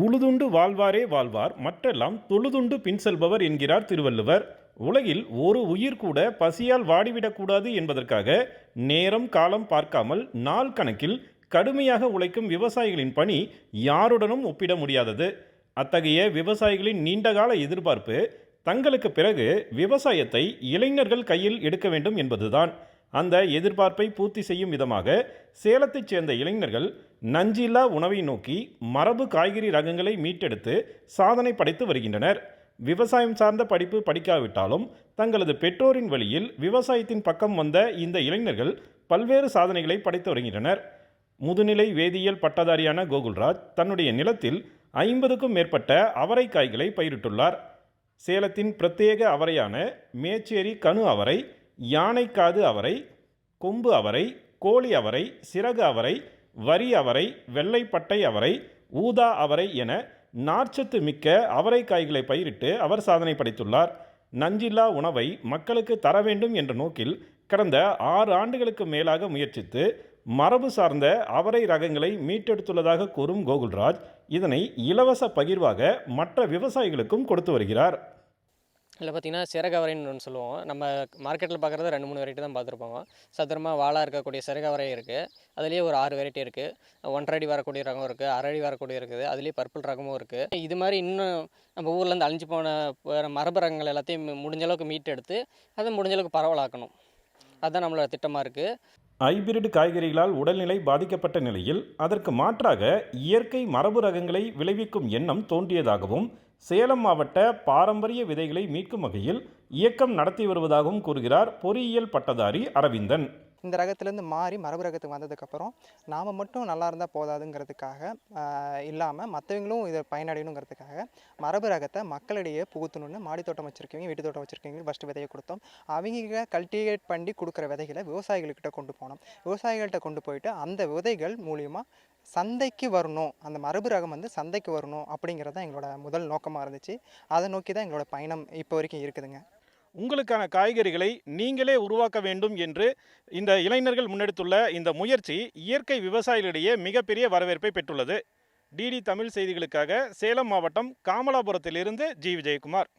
உழுதுண்டு வாழ்வாரே வாழ்வார் மற்றெல்லாம் தொழுதுண்டு பின் செல்பவர் என்கிறார் திருவள்ளுவர். உலகில் ஒரு உயிர் கூட பசியால் வாடிவிடக்கூடாது என்பதற்காக நேரம் காலம் பார்க்காமல் நாள் கணக்கில் கடுமையாக உழைக்கும் விவசாயிகளின் பணி யாருடனும் ஒப்பிட முடியாதது. அத்தகைய விவசாயிகளின் நீண்டகால எதிர்பார்ப்பு தங்களுக்கு பிறகு விவசாயத்தை இளைஞர்கள் கையில் எடுக்க வேண்டும் என்பதுதான். அந்த எதிர்பார்ப்பை பூர்த்தி செய்யும் விதமாக சேலத்தைச் சேர்ந்த இளைஞர்கள் நஞ்சில்லா உணவை நோக்கி மரபு காய்கறி ரகங்களை மீட்டெடுத்து சாதனை படைத்து வருகின்றனர். விவசாயம் சார்ந்த படிப்பு படிக்காவிட்டாலும் தங்களது பெற்றோரின் வழியில் விவசாயத்தின் பக்கம் வந்த இந்த இளைஞர்கள் பல்வேறு சாதனைகளை படைத்து வருகின்றனர். முதுநிலை வேதியியல் பட்டதாரியான கோகுல்ராஜ் தன்னுடைய நிலத்தில் ஐம்பதுக்கும் மேற்பட்ட அவரை காய்களை பயிரிட்டுள்ளார். சேலத்தின் பிரத்யேக அவரையான மேச்சேரி கணு அவரை யானைக்காது அவரை கொம்பு அவரை கோழி அவரை சிறகு அவரை வரி அவரை வெள்ளைப்பட்டை அவரை ஊதா அவரை என நார்ச்சத்து மிக்க அவரைக்காய்களை பயிரிட்டு அவர் சாதனை படைத்துள்ளார். நஞ்சில்லா உணவை மக்களுக்கு தர வேண்டும் என்ற நோக்கில் கடந்த ஆறு ஆண்டுகளுக்கு மேலாக முயற்சித்து மரபு சார்ந்த அவரை ரகங்களை மீட்டெடுத்துள்ளதாக கூறும் கோகுல்ராஜ் இதனை இலவச பகிர்வாக மற்ற விவசாயிகளுக்கும் கொடுத்து வருகிறார். இதில் பார்த்தீங்கன்னா சிறகவரைன்னு ஒன்று சொல்லுவோம். நம்ம மார்க்கெட்டில் பார்க்குறது ரெண்டு மூணு வெரைட்டி தான் பார்த்துருப்போம். சதுரமாக வாழா இருக்கக்கூடிய சிறகவரை இருக்குது அதுலேயே ஒரு ஆறு வெரைட்டி இருக்குது ஒன்றரை அடி வரக்கூடிய ரகம் இருக்குது அரை அடி வரக்கூடிய இருக்குது. அதுலேயே பர்பிள் ரகமும் இருக்குது இது மாதிரி இன்னும் நம்ம ஊர்லேருந்து அழிஞ்சு போன மரபு ரகங்கள் எல்லாத்தையும் முடிஞ்சளவுக்கு மீட்டு மீட் எடுத்து அதை முடிஞ்ச அளவுக்கு பரவலாக்கணும். அதுதான் நம்மளோட திட்டமாக இருக்குது ஹைபிரிட் காய்கறிகளால் உடல்நிலை பாதிக்கப்பட்ட நிலையில் அதற்கு மாற்றாக இயற்கை மரபு ரகங்களை விளைவிக்கும் எண்ணம் தோன்றியதாகவும் சேலம் மாவட்ட பாரம்பரிய விதைகளை மீட்கும் வகையில் இயக்கம் நடத்தி வருவதாகவும் கூறுகிறார் பொறியியல் பட்டதாரி அரவிந்தன். இந்த ரகத்துலேருந்து மாறி மரபு ரகத்துக்கு வந்ததுக்கப்புறம் நாம் மட்டும் நல்லா இருந்தால் போதாதுங்கிறதுக்காக இல்லாமல் மற்றவங்களும் இதை பயனடையணுங்கிறதுக்காக மரபு ரகத்தை மக்களிடையே புகுத்தணும்னு மாடி தோட்டம் வச்சுருக்கீங்க வீட்டு தோட்டம் வச்சுருக்கீங்க ஃபஸ்ட்டு விதையை கொடுத்தோம். அவங்க கல்டிவேட் பண்ணி கொடுக்குற விதைகளை விவசாயிகள்கிட்ட கொண்டு போனோம். விவசாயிகள்கிட்ட கொண்டு போயிட்டு அந்த விதைகள் மூலியமாக சந்தைக்கு வரணும் அந்த மரபு ரகம் வந்து சந்தைக்கு வரணும் அப்படிங்கிறது தான் எங்களோட முதல் நோக்கமாக இருந்துச்சு. அதை நோக்கி தான் எங்களோட பயணம் இப்போ வரைக்கும் இருக்குதுங்க. உங்களுக்கான காய்கறிகளை நீங்களே உருவாக்க வேண்டும் என்று இந்த இளைஞர்கள் முன்னெடுத்துள்ள இந்த முயற்சி இயற்கை விவசாயிகளிடையே மிகப்பெரிய வரவேற்பை பெற்றுள்ளது. டிடி தமிழ் செய்திகளுக்காக சேலம் மாவட்டம் காமலாபுரத்திலிருந்து ஜி. விஜயகுமார்.